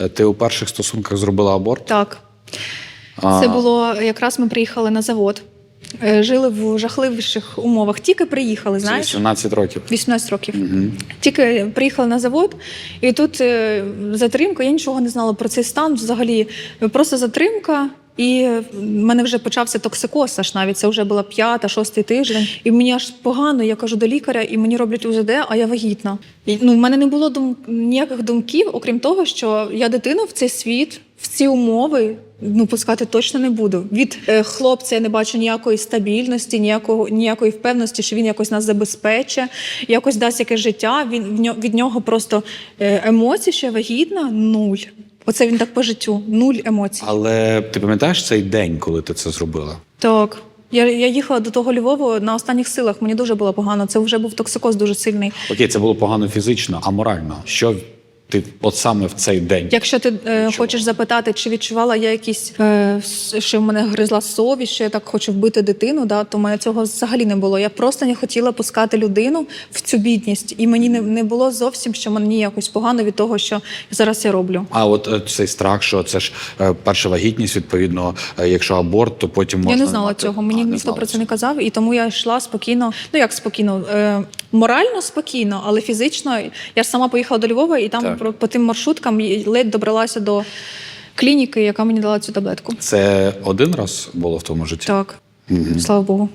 Е, Ти у перших стосунках зробила аборт? Так. А, Це було якраз ми приїхали на завод. Е, Жили в жахливіших умовах. Тільки приїхали, знаєш, 18 років. 18 років. Тільки приїхали на завод, і тут е, затримка. Я нічого не знала про цей стан. Взагалі, просто затримка. І в мене вже почався токсикоз, аж навіть це вже була п'ята, шостий тиждень. І мені аж погано. Я кажу до лікаря, і мені роблять УЗД, а я вагітна. І, ну, в мене не було дум... ніяких думків, окрім того, що я дитину в цей світ, в ці умови. Ну, пускати точно не буду. Від е, хлопця я не бачу ніякої стабільності, ніякого ніякої впевненості, що він якось нас забезпечить, якось дасть якесь життя. Він в нього від нього просто е, емоції, що я вагітна, нуль. Оце він так по життю, нуль емоцій. Але ти пам'ятаєш цей день, коли ти це зробила? Так. Я, я їхала до того Львову на останніх силах. Мені дуже було погано. Це вже був токсикоз дуже сильний. Окей, це було погано фізично, а морально. Що ти от саме в цей день? Якщо ти е, хочеш запитати, чи відчувала я якісь, е, що в мене гризла совість, що я так хочу вбити дитину, да, то мене цього взагалі не було. Я просто не хотіла пускати людину в цю бідність, і мені не, не було зовсім, що мені якось погано від того, що зараз я роблю. А от е, цей страх, що це ж е, перша вагітність, відповідно, е, якщо аборт, то потім можна я не знала мати- цього. Мені А, ніхто про це не казав, і тому я йшла спокійно. Ну як спокійно, е, морально спокійно, але фізично я ж сама поїхала до Львова, і там Так. По тим маршруткам і ледь добралася до клініки, яка мені дала цю таблетку. Це один раз було в тому житті? Так, слава Богу.